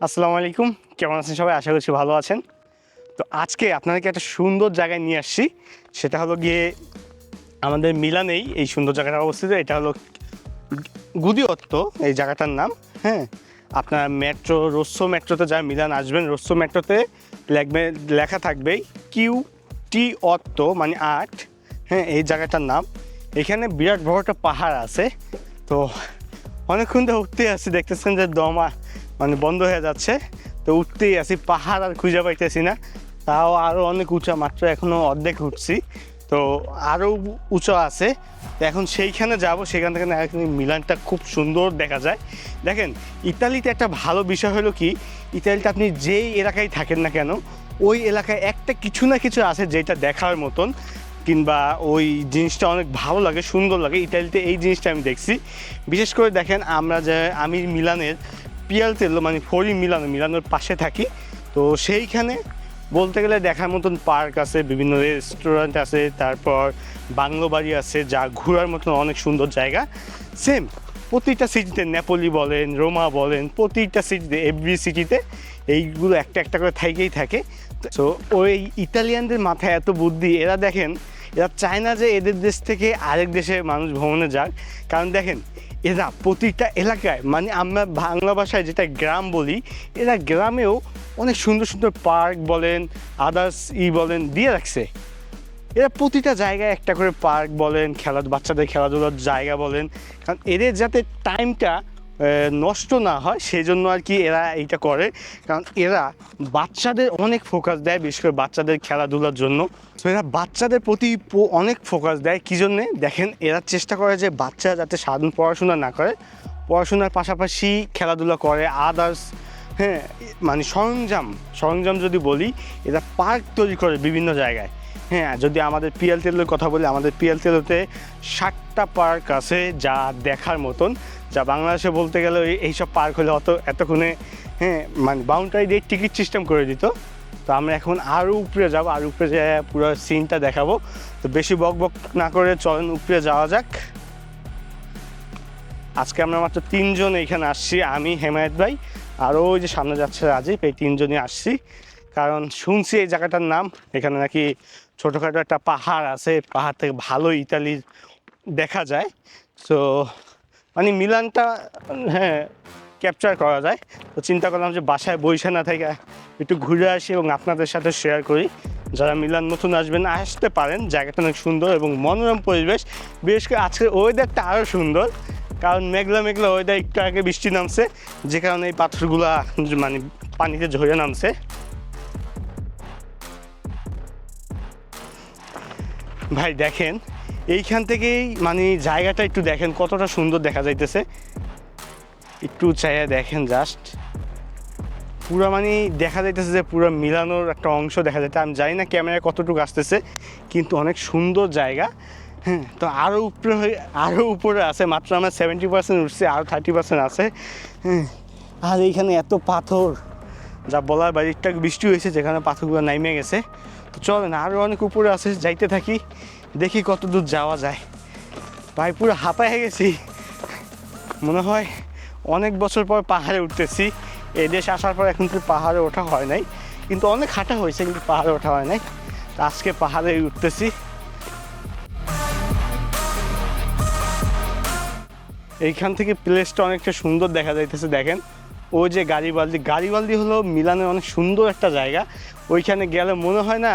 আসসালামু আলাইকুম। কেমন আছেন সবাই? আশা করছি ভালো আছেন। তো আজকে আপনাদেরকে একটা সুন্দর জায়গায় নিয়ে আসছি। সেটা হলো গিয়ে আমাদের মিলানেই এই সুন্দর জায়গাটা অবস্থিত। এটা হলো গুদিয়ত্ত এই জায়গাটার নাম। হ্যাঁ আপনার মেট্রো রোসো মেট্রোতে যা মিলান আসবেন রোসো মেট্রোতে লিখবে, লেখা থাকবে কিউ টি অত্ত মানে আট। হ্যাঁ এই জায়গাটার নাম। এখানে বিরাট বড় একটা পাহাড় আছে। তো অনেকক্ষণ তো উঠতেই আসছি, দেখতেছেন যে দমা মানে বন্ধ হয়ে যাচ্ছে। তো উঠতেই আছি পাহাড় আর খুঁজে পাইতেছি না। তাও আরও অনেক উঁচা, মাত্র এখনও অর্ধেক উঠছি। তো আরও উঁচু আছে। এখন সেইখানে যাব, সেখান থেকে মিলানটা খুব সুন্দর দেখা যায়। দেখেন, ইতালিতে একটা ভালো বিষয় হলো কি, ইতালিতে আপনি যেই এলাকায় থাকেন না কেন, ওই এলাকায় একটা কিছু না কিছু আছে যেটা দেখার মতন, কিংবা ওই জিনিসটা অনেক ভালো লাগে, সুন্দর লাগে। ইতালিতে এই জিনিসটা আমি দেখছি। বিশেষ করে দেখেন, আমরা যে, আমি মিলানের পিয়াল তেল মানে ফরি মিলানো, মিলানোর পাশে থাকি। তো সেইখানে বলতে গেলে দেখার মতন পার্ক আছে, বিভিন্ন রেস্টুরেন্ট আছে, তারপর বাংলো বাড়ি আছে, যা ঘোরার মতন অনেক সুন্দর জায়গা। সেম, প্রতিটা সিটিতে নেপোলি বলেন, রোমা বলেন, প্রতিটা সিটিতে এভরি সিটিতে এইগুলো একটা একটা করে থাকেই থাকে। তো ওই ইতালিয়ানদের মাথায় এত বুদ্ধি, এরা দেখেন, এরা চায় না যে এদের দেশ থেকে আরেক দেশে মানুষ ভ্রমণে যাক। কারণ দেখেন এরা প্রতিটা এলাকায় মানে আমরা বাংলা ভাষায় যেটা গ্রাম বলি, এরা গ্রামেও অনেক সুন্দর সুন্দর পার্ক বলেন আদার্স ই বলেন, দিয়ে রাখছে। এরা প্রতিটা জায়গায় একটা করে পার্ক বলেন খেলা বাচ্চাদের খেলাধুলার জায়গা বলেন, কারণ এদের যাতে টাইমটা নষ্ট না হয় সেই জন্য আর কি এরা এইটা করে। কারণ এরা বাচ্চাদের অনেক ফোকাস দেয়, বিশেষ করে বাচ্চাদের খেলাধুলার জন্য। তো এরা বাচ্চাদের প্রতি অনেক ফোকাস দেয়। কী জন্যে? দেখেন, এরা চেষ্টা করে যে বাচ্চারা যাতে সাধারণ পড়াশোনা না করে। পড়াশোনার পাশাপাশি খেলাধুলা করে আদার্স হ্যাঁ মানে সরঞ্জাম সরঞ্জাম যদি বলি, এরা পার্ক তৈরি করে বিভিন্ন জায়গায়। হ্যাঁ যদি আমাদের পিএল তেলের কথা বলি, আমাদের পিএল তেলোতে ষাটটা পার্ক আছে যা দেখার মতন। যা বাংলাদেশে বলতে গেলে ওই- এইসব পার্ক হলে অত এতক্ষণে হ্যাঁ মানে বাউন্ডারি দিয়ে টিকিট সিস্টেম করে দিত। তো আমরা এখন আরও উপরে যাব, আর উপরে যে পুরো সিনটা দেখাবো। তো বেশি বক বক না করে চলেন উপরে যাওয়া যাক। আজকে আমরা মাত্র তিনজন এখানে আসছি, আমি, হেমায়ত ভাই, আর ওই যে সামনে যাচ্ছে রাজীব, এই তিনজনই আসছি। কারণ শুনছি এই জায়গাটার নাম, এখানে নাকি ছোটোখাটো একটা পাহাড় আছে, পাহাড় থেকে ভালো ইতালির দেখা যায়। তো মানে মিলানটা হ্যাঁ ক্যাপচার করা যায়। তো চিন্তা করলাম যে বাসায় বইসে না থেকে একটু ঘুরে আসি এবং আপনাদের সাথে শেয়ার করি। যারা মিলান নতুন আসবেন, আসতে পারেন। জায়গাটা অনেক সুন্দর এবং মনোরম পরিবেশ। বিশেষ করে আজকের ওয়েদারটা আরও সুন্দর। কারণ মেঘলা মেঘলা ওয়েদার একটু আগে বৃষ্টি নামছে, যে কারণে এই পাথরগুলা মানে পানিতে ঝরে নামছে। ভাই, দেখেন এইখান থেকেই মানে জায়গাটা একটু দেখেন, কতটা সুন্দর দেখা যাইতেছে। একটু চাইয়া দেখেন জাস্ট পুরো মানে দেখা যাইতেছে যে পুরো মিলানোর একটা অংশ দেখা যাইতে আমি জানি না ক্যামেরায় কতটুকু আসতেছে, কিন্তু অনেক সুন্দর জায়গা। হ্যাঁ তো আরও উপরে আরও উপরে আছে, মাত্র আমার সেভেন্টি পার্সেন্ট উঠছে আরও থার্টি পার্সেন্ট আছে। হ্যাঁ আর এইখানে এত পাথর, যা বলার বাইরে, একটু বৃষ্টি হয়েছে, যেখানে পাথরগুলো নাইমে গেছে। তো চলেন আরও অনেক উপরে আছে, যাইতে থাকি। দেখি কত দূর যাওয়া যায়। ভাই, পুরো হাঁপায় গেছি। মনে হয় অনেক বছর পর পাহাড়ে উঠতেছি। এই দেশে আসার পর এখন তো পাহাড়ে ওঠা হয় নাই। কিন্তু অনেক হাঁটা হয়েছে, কিন্তু পাহাড়ে ওঠা হয় নাই। আজকে পাহাড়ে উঠতেছি। এইখান থেকে প্লেসটা অনেকটা সুন্দর দেখা যাইতেছে, দেখেন। ও যে গাড়িবালদি গাড়িবালদি হলো মিলানের অনেক সুন্দর একটা জায়গা। ওইখানে গেলে মনে হয় না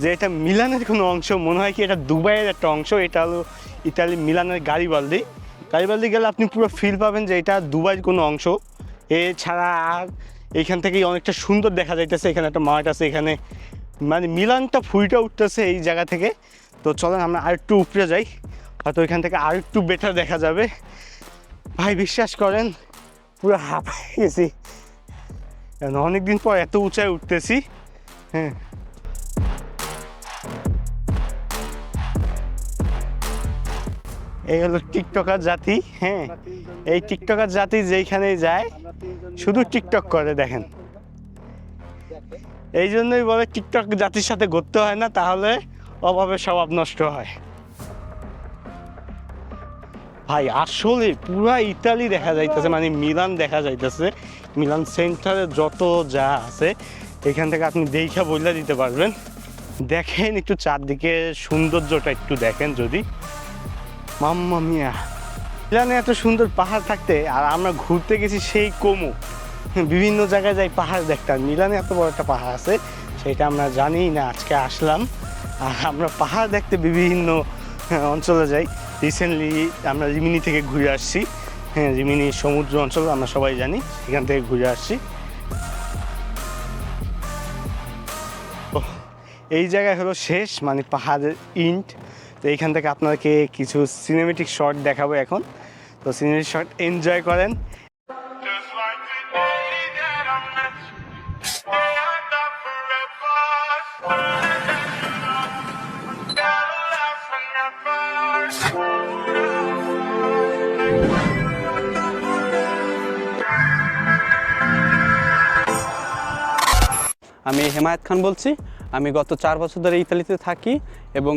যে এটা মিলানের কোনো অংশ, মনে হয় কি এটা দুবাইয়ের একটা অংশ, এটা হলো ইতালি মিলানের গাড়িবালদি গাড়িবালদি গেলে আপনি পুরো ফিল পাবেন যে এটা দুবাইয়ের কোনো অংশ। এছাড়া আর এইখান থেকেই অনেকটা সুন্দর দেখা যাইতেছে, এখানে একটা মাঠ আছে, এখানে মানে মিলানটা ফুলটা উঠতেছে এই জায়গা থেকে। তো চলেন আমরা আরেকটু উপরে যাই, হয়তো এখান থেকে আরেকটু বেটার দেখা যাবে। ভাই, বিশ্বাস করেন, পুরো হাঁপায় গেছি। অনেকদিন পর এত উঁচায় উঠতেছি হ্যাঁ। এই হলো টিকটকার জাতি হ্যাঁ? এই টিকটকার জাতি যেইখানে যায়, শুধু টিকটক করে, দেখেন। এই জন্যই বলে টিকটক জাতির সাথে ঘুরতে হয় না, তাহলে অভাবে স্বভাব নষ্ট হয়। ভাই, আসলে পুরা ইতালি দেখা যাইতেছে মানে মিলান দেখা যাইতেছে। মিলান সেন্টারে যত যা আছে, এখান থেকে আপনি দেখা বইলা দিতে পারবেন। দেখেন একটু চারদিকে সৌন্দর্যটা একটু দেখেন যদি। মাম্মা মিয়া মিলানে এত সুন্দর পাহাড় থাকতে আর আমরা ঘুরতে গেছি সেই কমু। বিভিন্ন জায়গায় যাই পাহাড় দেখতাম মিলানে এত বড় একটা পাহাড় আছে সেটা আমরা জানি না আজকে আসলাম। আর আমরা পাহাড় দেখতে বিভিন্ন হ্যাঁ, অঞ্চলে যাই। রিসেন্টলি আমরা রিমিনি থেকে ঘুরে আসছি। হ্যাঁ রিমিনি সমুদ্র অঞ্চল আমরা সবাই জানি সেখান থেকে ঘুরে আসছি। এই জায়গায় হলো শেষ মানে পাহাড়ের ইন্ট। তো এইখান থেকে আপনাকে কিছু সিনেমেটিক শট দেখাবো এখন। তো সিনেমেটিক শট এনজয় করেন। আমি হেমায়েত খান বলছি। আমি গত চার বছর ধরে ইতালিতে থাকি এবং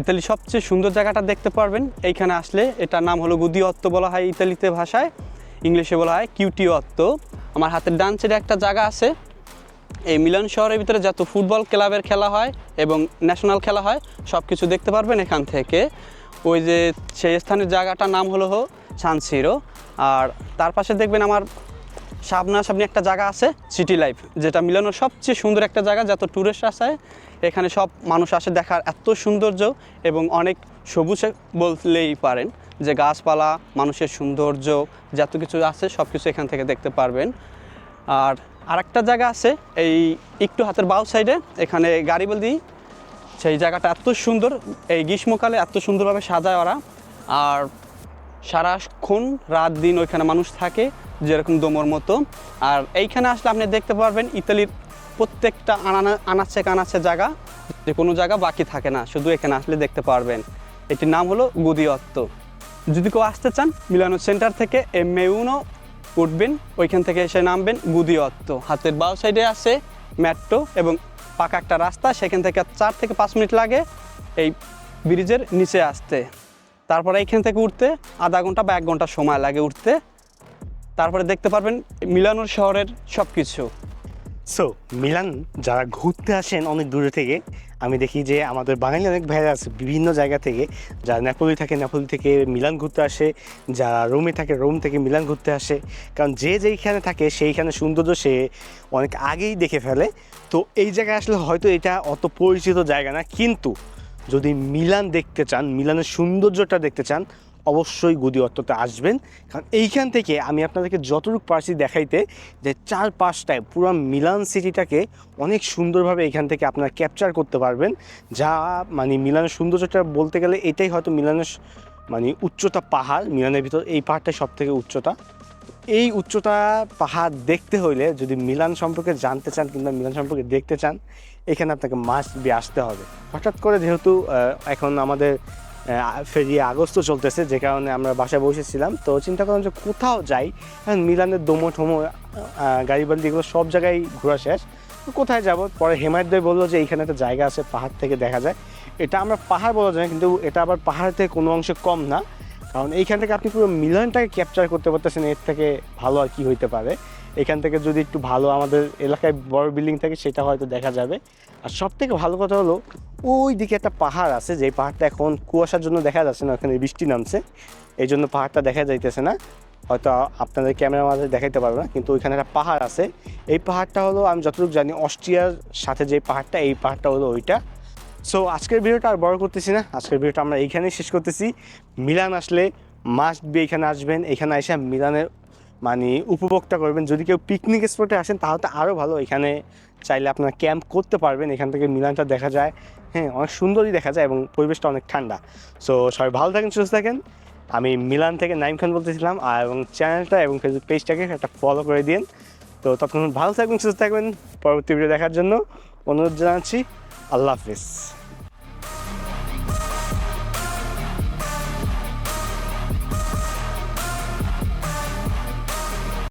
ইতালি সবচেয়ে সুন্দর জায়গাটা দেখতে পারবেন। এইখানে আসলে এটার নাম হলো গুদি অত্ত বলা হয় ইতালিতে ভাষায়। ইংলিশে বলা হয় কিউটি অত্ত। আমার হাতের ডান একটা জায়গা আছে। এই মিলন শহরের ভিতরে যত ফুটবল ক্লাবের খেলা হয় এবং ন্যাশনাল খেলা হয় সব কিছু দেখতে পারবেন এখান থেকে। ওই যে সেই স্থানের জায়গাটার নাম হলো হো সানসিরো আর তার পাশে দেখবেন আমার সামনাসামনি একটা জায়গা আছে, সিটি লাইফ, যেটা মিলানোর সবচেয়ে সুন্দর একটা জায়গা, যত ট্যুরিস্ট আসে এখানে সব মানুষ আসে দেখার এত সৌন্দর্য এবং অনেক সবুজ বললেই পারেন যে গাছপালা, মানুষের সৌন্দর্য, যত কিছু আছে সব কিছু এখান থেকে দেখতে পারবেন। আর আরেকটা জায়গা আছে এই একটু হাতের বাউ সাইডে, এখানে গাড়িবলদি সেই জায়গাটা এত সুন্দর, এই গ্রীষ্মকালে এত সুন্দরভাবে সাজায় ওরা। আর সারাক্ষণ রাত দিন ওইখানে মানুষ থাকে, যেরকম দোমর মতো। আর এইখানে আসলে আপনি দেখতে পারবেন ইতালির প্রত্যেকটা আনানা, আনাচে কানাচে জায়গা, যে কোনো জায়গা বাকি থাকে না, শুধু এখানে আসলে দেখতে পারবেন। এটির নাম হলো গুদিয়ত্ত যদি কেউ আসতে চান, মিলানো সেন্টার থেকে এম মেউনো উঠবেন, ওইখান থেকে এসে নামবেন গুদিয়ত্ত হাতের বাউ সাইডে আছে মেট্রো এবং পাকা একটা রাস্তা, সেখান থেকে চার থেকে পাঁচ মিনিট লাগে এই ব্রিজের নিচে আসতে। তারপরে এইখান থেকে উঠতে আধা ঘণ্টা বা এক ঘণ্টা সময় লাগে উঠতে। তারপরে দেখতে পারবেন মিলানোর শহরের সব কিছু সো মিলান, যারা ঘুরতে আসেন অনেক দূরে থেকে, আমি দেখি যে আমাদের বাঙালি অনেক ভাইরা আছে বিভিন্ন জায়গা থেকে, যারা নেপোলি থাকে নেপোলি থেকে মিলান ঘুরতে আসে, যারা রোমে থাকে, রোম থেকে মিলান ঘুরতে আসে। কারণ যে যেইখানে থাকে, সেইখানে সৌন্দর্য সে অনেক আগেই দেখে ফেলে। তো এই জায়গায় আসলে হয়তো এটা অত পরিচিত জায়গা না, কিন্তু যদি মিলান দেখতে চান, মিলানের সৌন্দর্যটা দেখতে চান অবশ্যই গুদি অর্থতে আসবেন। কারণ এইখান থেকে আমি আপনাদেরকে যতটুকু পারছি দেখাইতে যে চার পাঁচটায় পুরো মিলান সিটিটাকে অনেক সুন্দরভাবে এখান থেকে আপনারা ক্যাপচার করতে পারবেন। যা মানে মিলানের সৌন্দর্যটা বলতে গেলে এটাই হয়তো মিলানের মানে উচ্চতা পাহাড়, মিলানের ভিতর এই পাহাড়টাই সব থেকে উচ্চতা। এই উচ্চতা পাহাড় দেখতে হইলে যদি মিলান সম্পর্কে জানতে চান কিংবা মিলান সম্পর্কে দেখতে চান, এখানে আপনাকে মাস্ট বি আসতে হবে। হঠাৎ করে যেহেতু এখন আমাদের ফেরিয়ে আগস্ট চলতেছে, যে কারণে আমরা বাসায় বসেছিলাম। তো চিন্তা করলাম যে কোথাও যাই মিলানের দোমো ঠোমো গাড়ি বাড়ি এগুলো সব জায়গায় ঘোরা শেষ। কোথায় যাব? পরে হেমায়ত ভাই বলল যে এইখানে একটা জায়গা আছে, পাহাড় থেকে দেখা যায়। এটা আমরা পাহাড় বলা যায় কিন্তু এটা আবার পাহাড় থেকে কোনো অংশে কম না। কারণ এইখান থেকে আপনি পুরো মিলনটাকে ক্যাপচার করতে পারতেছেন, এর থেকে ভালো আর কি হইতে পারে। এখান থেকে যদি একটু ভালো আমাদের এলাকায় বড় বিল্ডিং থাকে, সেটা হয়তো দেখা যাবে। আর সব থেকে ভালো কথা হলো ওই দিকে একটা পাহাড় আছে যে পাহাড়টা এখন কুয়াশার জন্য দেখা যাচ্ছে না, ওখানে বৃষ্টি নামছে। এই জন্য পাহাড়টা দেখা যাইতেছে না। হয়তো আপনাদের ক্যামেরার মাঝে দেখাইতে পারব না, কিন্তু ওইখানে একটা পাহাড় আছে। এই পাহাড়টা হলো, আমি যতটুকু জানি, অস্ট্রিয়ার সাথে যে পাহাড়টা, এই পাহাড়টা হলো ওইটা। সো আজকের ভিডিওটা আর বড় করতেছি না। আজকের ভিডিওটা আমরা এইখানেই শেষ করতেছি। মিলান আসলে মাস্ট বি এখানে আসবেন। এখানে এসে মিলানের মানে উপভোগটা করবেন। যদি কেউ পিকনিক স্পটে আসেন, তাহলে তো আরও ভালো। এখানে চাইলে আপনারা ক্যাম্প করতে পারবেন। এখান থেকে মিলানটা দেখা যায়। হ্যাঁ অনেক সুন্দরই দেখা যায় এবং পরিবেশটা অনেক ঠান্ডা। সো সবাই ভালো থাকেন, সুস্থ থাকেন। আমি মিলান থেকে নাইম খান বলতেছিলাম। আর এবং চ্যানেলটা এবং ফেসবুক পেজটাকে একটা ফলো করে দিন। তো তখন ভালো থাকবেন, সুস্থ থাকবেন। পরবর্তী ভিডিও দেখার জন্য অনুরোধ জানাচ্ছি। আল্লাহ হাফিজ।